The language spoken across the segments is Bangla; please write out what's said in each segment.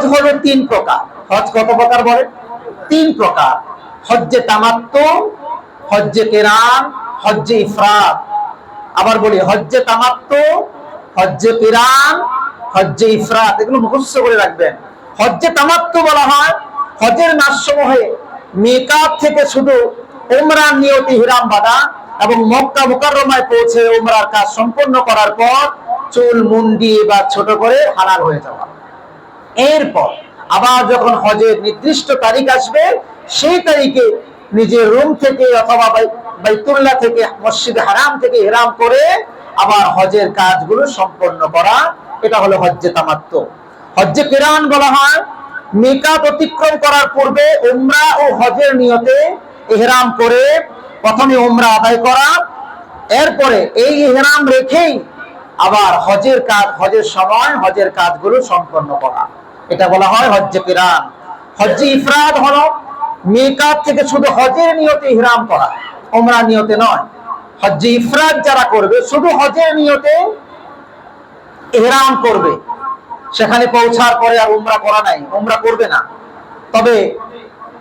হজ হলো তিন প্রকার। হজ কত প্রকার বলে? তিন প্রকার। হজ্জে তামাত্ম হজ্জে কেরান হজ্জে ইফরাত। আবার বলি, হজ্জে তামাত্ম হজ্জে কিরান হজ্জে ইফরাত। এগুলো মুখস্থ করে রাখবেন। হজ্জে তামাত্ম বলা হয়, হজের মাস সমূহে মেকাত থেকে শুধু উমরার নিয়তি হিরাম বাঁধা এবং মক্কা মুকাররমায় পৌঁছে উমরার কাজ সম্পন্ন করার পর চুল, মুন্ডি বা ছোট করে হালাল হয়ে যাওয়া। এরপর আবার যখন হজের নির্দিষ্ট তারিখ আসবে, সেই তারিখে নিজের রুম থেকে অথবা বাই- বাইতুল্লাহ থেকে মসজিদ হারাম থেকে হেরাম করে আবার হজের কাজগুলো সম্পন্ন করা। এটা হলো হজ্জে তামাত্ম হজ্জে কেরান বলা হয়। মেকাত অতিক্রম করার পূর্বে উমরা ও হজের নিয়তে এহরাম করে প্রথমে উমরা আদায় করা। এরপরে এই ইহরাম রেখেই আবার হজের কাজ, হজের সময় হজের কাজগুলো সম্পন্ন করা। এটা বলা হয় হজ্জে কিরান হজ্জে ইফরাদ হলো মেকাত থেকে শুধু হজের নিয়তে ইহরাম করা ওমরা নিয়তে নয়। হজ্জে ইফরাদ যারা করবে, শুধু হজের নিয়তে ইহরাম করবে। সেখানে পৌঁছার পরে আর উমরা করা নাই, উমরা করবে না। তবে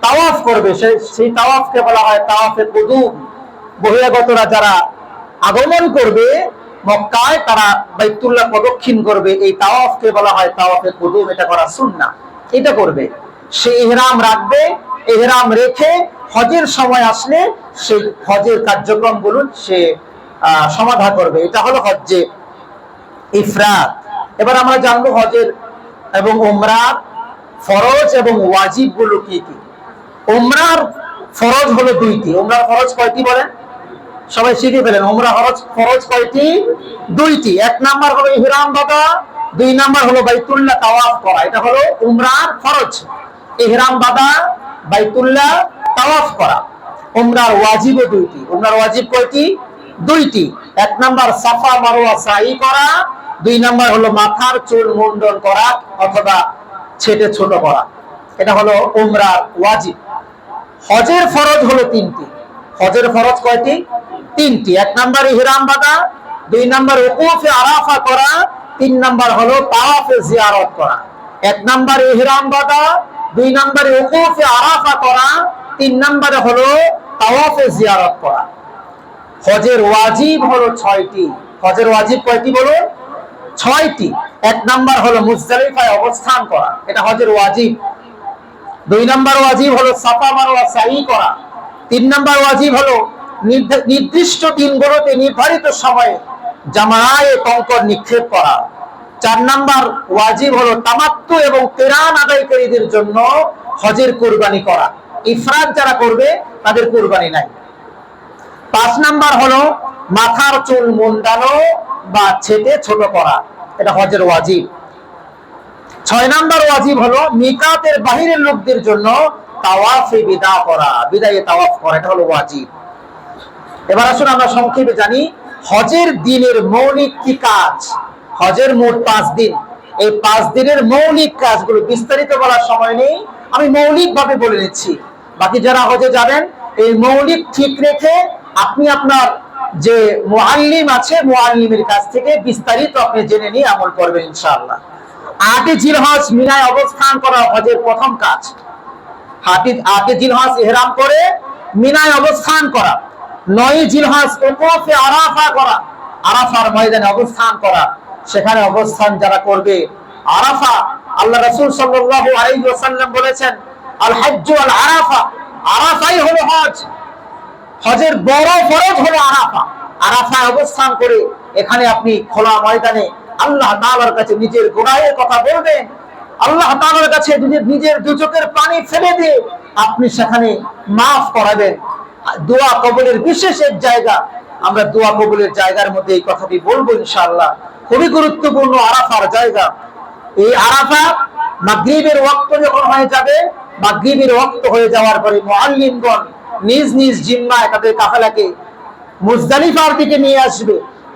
তাওয়াফ করবে সেই তাওয়াফকে বলা হয় তাওয়াফে কুদুম। বহিরাগতরা যারা আগমন করবে মক্কায় তারা বাইতুল্লাহ প্রদক্ষিণ করবে, এই তাওয়াফকে বলা হয় তাওয়াফে কুদুম, এটা করা সুন্না এটা করবে। সে ইহরাম রাখবে, ইহরাম রেখে হজের সময় আসলে সেই হজের কার্যক্রম কার্যক্রমগুলো সে সমাধা করবে। এটা হলো হজ্জে ইফরাত। এবার আমরা জানব হজের এবং উমরার ফরজ এবং ওয়াজিবগুলো কি কি? উমরার ফরজ হলো দুইটি। উমরার ফরজ কয়টি বলেন? সবাই শিখে ফেলেন। উমরা ফরজ ফরজ কয়টি? দুইটি। এক নাম্বার হলো ইহরাম বাঁধা দুই নাম্বার হলো বাইতুল্লাহ তাওয়াফ করা। এটা হলো উমরার ফরজ। ইহরাম বাঁধা বাইতুল্লাহ তাওয়াফ করা। উমরার ওয়াজিবও দুইটি। উমরার ওয়াজিব কয়টি? দুইটি। এক নাম্বার সাফা মারোয়া সাই করা, দুই নাম্বার হলো মাথার চুল মুন্ডন করা অথবা ছেটে ছোট করা। এটা হলো উমরার ওয়াজিব। হজের ফরজ হলো তিনটি। হজের ফরজ কয়টি? তিনটি। এক নাম্বার ইহরাম বাঁধা দুই নাম্বার উকুফে আরাফা করা, তিন নাম্বার হলো তাওয়াফে জিয়ারত করা। এক নাম্বার ইহরাম বাঁধা দুই নাম্বারে উকুফে আরাফা করা, তিন নাম্বারে হলো তাওয়াফে জিয়ারত করা। হজের ওয়াজিব হলো ছয়টি। হজের ওয়াজিব কয়টি বলো ছয়টি। এক নাম্বার হলো মুজদালিফায় অবস্থান করা, এটা হজের ওয়াজিব। দুই নাম্বার ওয়াজিব হলো সাফা মারোয়া সাই করা। তিন নাম্বার ওয়াজিব হলো নির্দিষ্ট দিনগুলোতে নির্ধারিত সময়ে জামায় কঙ্কর নিক্ষেপ করা। চার নাম্বার ওয়াজিব হলো তামাত্তু এবং তেরান আদায়কারীদের জন্য হজের কোরবানি করা। ইফরাত যারা করবে, তাদের কোরবানি নাই। পাঁচ নাম্বার হলো মাথার চুল মুন্ডানো বা ছেটে ছোট করা। এটা হজের ওয়াজিব। ছয় নাম্বার ওয়াজিব হলো মিকাতের বাহিরের লোকদের জন্য তাওয়াফে বিদা করা, বিদায়ে তাওয়াফ করা, এটা হলো ওয়াজিব। এবার আসুন আমরা সংক্ষেপে জানি, হজের দিনের মৌলিক কি কাজ? হজের মোট পাঁচ দিন। এই পাঁচ দিনের মৌলিক কাজগুলো বিস্তারিত বলার সময় নেই। আমি মৌলিক ভাবে বলে নিচ্ছি। বাকি যারা হজে যাবেন, এই মৌলিক ঠিক রেখে আপনি আপনার যে মুআল্লিম আছে, মুআল্লিমের কাছ থেকে বিস্তারিত আপনি জেনে নিয়ে আমল করবেন ইনশাআল্লাহ। আটে জিলহজ মিনায় অবস্থান করা হজের প্রথম কাজ। হাতি আটে জিলহজ ইহরাম করে মিনায় অবস্থান করা। নয় জিলহজ ওকফে আরাফা করা, আরাফার ময়দানে অবস্থান করা, সেখানে অবস্থান যারা করবে? আরাফা, আল্লাহ রাসূল সাল্লাল্লাহু আলাইহি ওয়াসাল্লাম বলেছেন আল হজ্জু আল আরাফা আরাফাই হলো হজ। হজের বড় ফরজ হলো আরাফা। আরাফায় অবস্থান করে এখানে আপনি খোলা ময়দানে আল্লাহ তাআলার কাছে নিজের গোড়ায়ের কথা বলবেন। আল্লাহ তাআলার কাছে নিজের নিজের দুচোখের পানি ফেলে দিয়ে আপনি সেখানে মাফ করাবেন। দোয়া কবলের বিশেষ এক জায়গা। আমরা দোয়া কবুলের জায়গার মধ্যে এই কথাটি বলব ইনশাআল্লাহ। খুবই গুরুত্বপূর্ণ আরাফার জায়গা। এই আরাফা মাগরিবের ওয়াক্ত যখন হয়ে যাবে, মাগরিবের ওয়াক্ত হয়ে যাওয়ার পরে মুআল্লিমগণ নিজ নিজ জিম্মায় তাদের কাফেলাকে মুজদালিফার দিকে নিয়ে আসবে।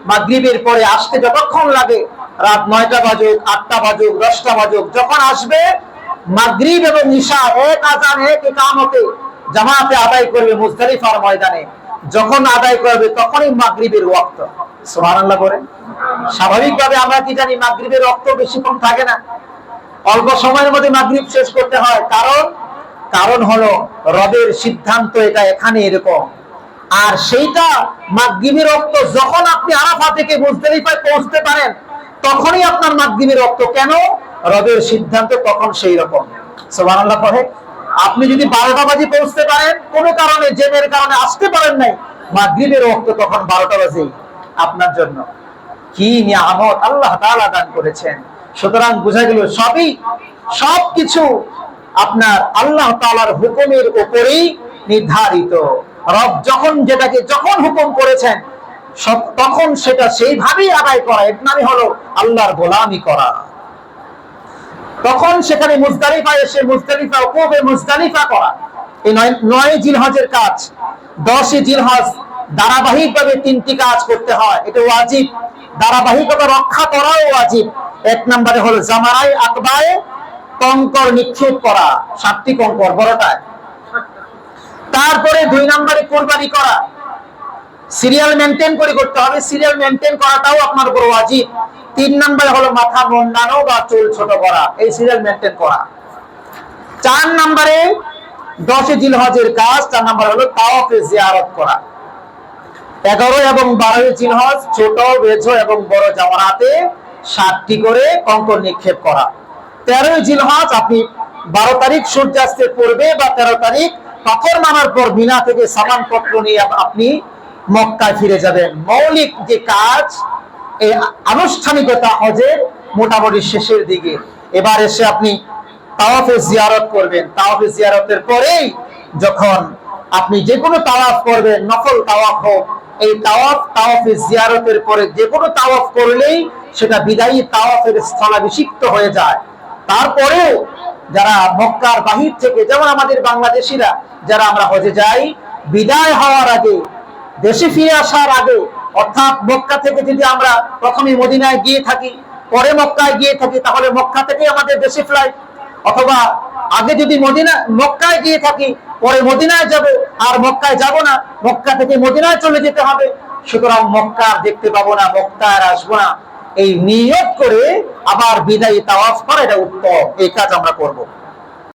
মাগরিবের পরে আসতে যতক্ষণ লাগে, রাত নয়টা বাজুক, আটটা বাজুক, দশটা বাজুক, যখন আসবে, মাগরিব এবং ঈশা এক আজান, এক একামতে জামাতে আদায় করবে মুজদালিফার ময়দানে। যখন আদায় করবে তখনই মাগরিবের ওয়াক্ত। সুবহানাল্লাহ বলেন। স্বাভাবিকভাবে আমরা কি জানি মাগরিবের রক্ত বেশিক্ষণ থাকে না। অল্প সময়ের মধ্যে মাগরিব শেষ করতে হয়। কারণ কারণ হলো রবের সিদ্ধান্ত এটা এখানে এরকম। আর সেইটা মাগরিবের রক্ত যখন আপনি আরাফা থেকে মুজদালিফায় পৌঁছতে পারেন, তখনই আপনার মাগরিবের রক্ত কেন? রবের সিদ্ধান্ত তখন সেই রকম। সুবহানাল্লাহ পড়ে আপনি যদি বারোটা বাজে পৌঁছতে পারেন, কোনো কারণে জেনের কারণে আসতে পারেন নাই, মাগরিবের রক্ত তখন বারোটা বাজেই আপনার জন্য। কি নিয়ামত আল্লাহ তাআলা দান করেছেন। সুতরাং বোঝা গেল সবই, সবকিছু আপনার আল্লাহ তাআলার হুকুমের উপরেই নির্ধারিত। রব যখন যেটাকে যখন হুকুম করেছেন, সব- তখন সেটা সেইভাবেই আদায় করা। এর নামই হলো আল্লাহর গোলামি করা। তখন সেখানে মুজদালিফা এসে মুজদালিফা ওকুবে মুজদালিফা করা। এই নয় জিলহজের কাজ। দশই জিলহজ ধারাবাহিকভাবে তিনটি কাজ করতে হয়। এটা ওয়াজিব। ধারাবাহিকতা রক্ষা করাও ওয়াজিব। এক নম্বরে হলো জামারাই আকবায় কঙ্কর নিক্ষেপ করা। সাতটি কঙ্কর বড়টায়। তারপরে দুই নম্বরে কোরবানি করা। সিরিয়াল মেনটেন করে করতে হবে। সিরিয়াল মেনটেন করাটাও আপনার উপর ওয়াজিব তিন নম্বরে হলো মাথা মন্ডানো বা চুল ছোট করা। এই সিরিয়াল মেনটেন করা। চার নম্বরে দশে জিলহজের কাজ। চার নম্বর হলো তাওয়াফে জিয়ারত করা। এগারো এবং বারোই জিলহজ ছোট, বেঝো এবং বড় জামানাতে সাতটি করে কঙ্কর নিক্ষেপ করা। তেরোই জিলহজ আপনি বারো তারিখ সূর্যাস্তের পূর্বে বা তেরো তারিখ পাথর মানার পর মিনা থেকে সামান পত্র নিয়ে আপনি মক্কায় ফিরে যাবেন মৌলিক যে কাজ, এই আনুষ্ঠানিকতা হজের মোটামুটি শেষের দিকে। এবার এসে আপনি তাওয়াফে জিয়ারত করবেন। তাওয়াফে জিয়ারতের পরেই যখন আপনি যে কোনো তাওয়াফ করবেন, নফল তাওয়াফ হোক, এই তাওয়াফ তাওয়াফে জিয়ারতের পরে যে কোনো তাওয়াফ করলেই সেটা বিদায়ী তাওয়াফের স্থলাভিষিক্ত হয়ে যায়। তারপরেও যারা মক্কার বাহির থেকে, যেমন আমাদের বাংলাদেশিরা, যারা আমরা হজে যাই, বিদায় হওয়ার আগে দেশে ফিরে আসার আগে, অর্থাৎ মক্কা থেকে যদি আমরা প্রথমে মদিনায় গিয়ে থাকি, পরে মক্কায় গিয়ে থাকি, তাহলে মক্কা থেকে আমাদের দেশে ফ্লাইট অথবা আগে যদি মদিনা, মক্কায় গিয়ে থাকি, পরে মদিনায় যাব, আর মক্কায় যাব না, মক্কা থেকে মদিনায় চলে যেতে হবে। সুতরাং মক্কা দেখতে পাবো না, মক্কা আর আসব না। এই নিয়ত করে আবার বিদায়ী তাওয়াফ করা এটা উত্তম। এই কাজ আমরা করব।